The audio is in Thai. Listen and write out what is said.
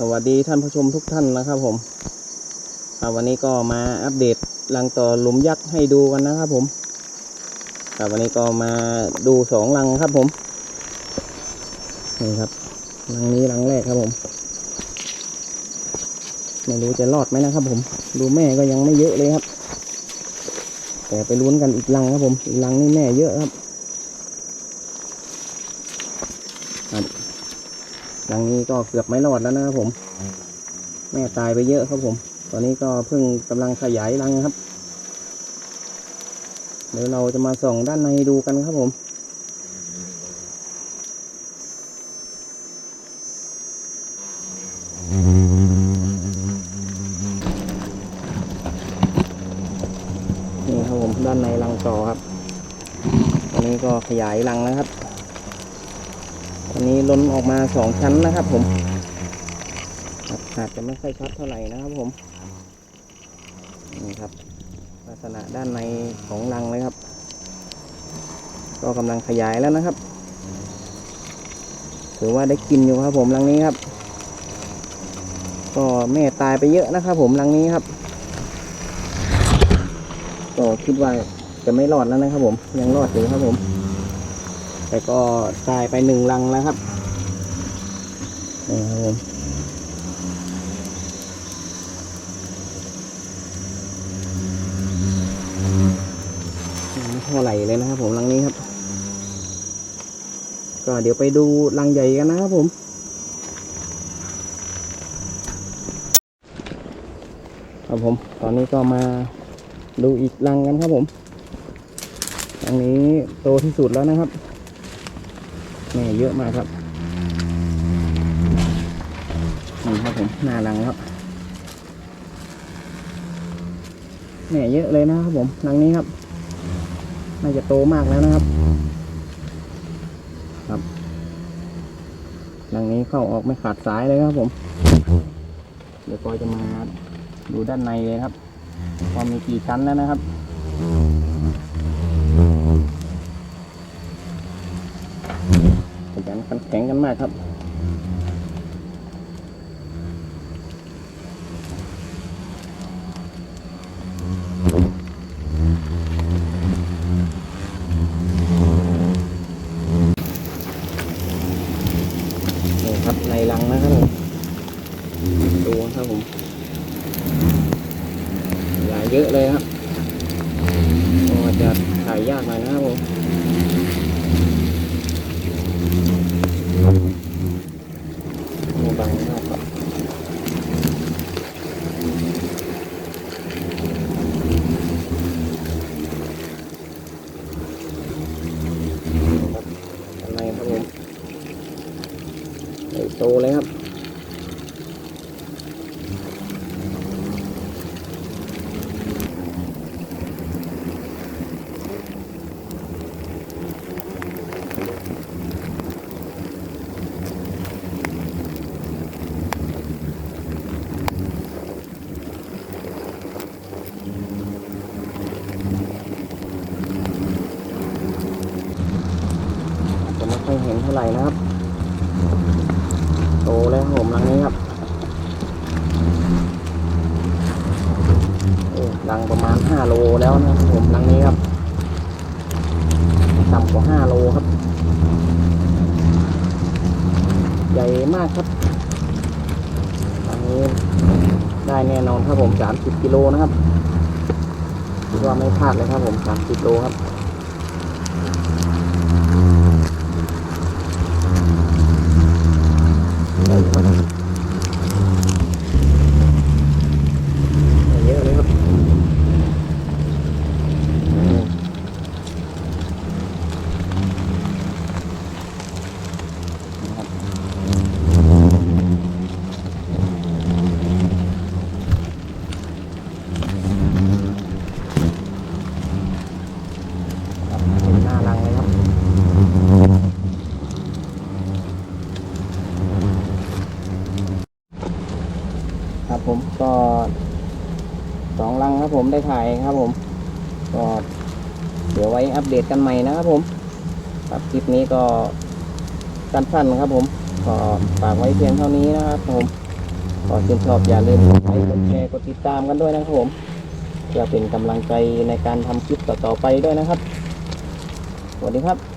สวัสดีท่านผู้ชมทุกท่านนะครับผมครับวันนี้ก็มาอัปเดตรังต่อหลุมยักษ์ให้ดูกันนะครับผมครับวันนี้ก็มาดูสองรังครับผมนี่ครับรังนี้รังแรกครับผมไม่รู้จะรอดไหมนะครับผมดูแม่ก็ยังไม่เยอะเลยครับ แต่ไปลุ้นกันอีกรังครับผมอีกรังนี่แม่เยอะครับ ครับรังนี้ก็เกือบไม่รอดแล้วนะครับผม แม่ตายไปเยอะครับผม ตอนนี้ก็เพิ่งกำลังขยายรังครับ เดี๋ยวเราจะมาส่องด้านในดูกันครับผมนี่ครับผมด้านในรังต่อครับ ตอนนี้ก็ขยายรังแล้วครับต อันนี้ล้นออกมาสองชั้นนะครับผมอาจจะไม่ค่อยชัดเท่าไหร่นะครับผมนี่ครับ ลักษณะด้านในของรังเลยครับ ก็กำลังขยายแล้วนะครับถือว่าได้กินอยู่ครับผมรังนี้ครับ ก็แม่ตายไปเยอะนะครับผมรังนี้ครับก็คิดว่าจะไม่รอดแล้วนะครับผมยังรอดอยู่ครับผม แต่ก็ตายไปหนึ่งรังแล้วครับนี่ครับผมยังไม่เท่าไหร่เลยนะครับผมรังนี้ครับ ก็เดี๋ยวไปดูรังใหญ่กันนะครับผมครับผม ตอนนี้ก็มาดูอีกรังกันครับผมรังนี้โตที่สุดแล้วนะครับ แม่เยอะมากครับนี่ครับผมหน้ารังครับแม่เยอะเลยนะครับผมรังนี้ครับน่าจะโตมากแล้วนะครับ ครับรังนี้เข้าออกไม่ขาดสายเลยครับผม เดี๋ยวก็จะมาดูด้านในเลยครับว่ามีกี่ชั้นแล้วนะครับ ขยัน ขันแข็งกันมากครับ นี่ครับในรังนะครับผมดูครับผมหลายเยอะเลยครับก็จะถ่ายยากหน่อยนะครับผมบางมากครับอะไรครับผมใหญ่ โตเลยครับไม่ค่อยเห็นเท่าไหร่นะครับ โตแล้วผมรังนี้ครับโอ้รังประมาณห้าโลแล้วนะครับผมรังนี้ครับต่ำกว่าห้าโลครับ ใหญ่มากครับรังนี้ได้แน่นอนครับผมสามสิบกิโลนะครับคิดว่าไม่พลาดเลยครับผมสามสิบโลครับ เยอะเลยครับครับเป็นหน้ารังเลยครับ ครับผมก็ สองลังครับผมได้ถ่ายครับผมก็เดี๋ยวไว้อัปเดตกันใหม่นะครับผมครับคลิปนี้ก็สั้นๆครับผมก็ฝากไว้เพียงเท่านี้นะครับผมก็ชื่นชอบอย่าลืมกดไลค์กดแชร์กดติดตามกันด้วยนะครับผมเพื่อเป็นกำลังใจในการทำคลิปต่อๆไปด้วยนะครับสวัสดีครับ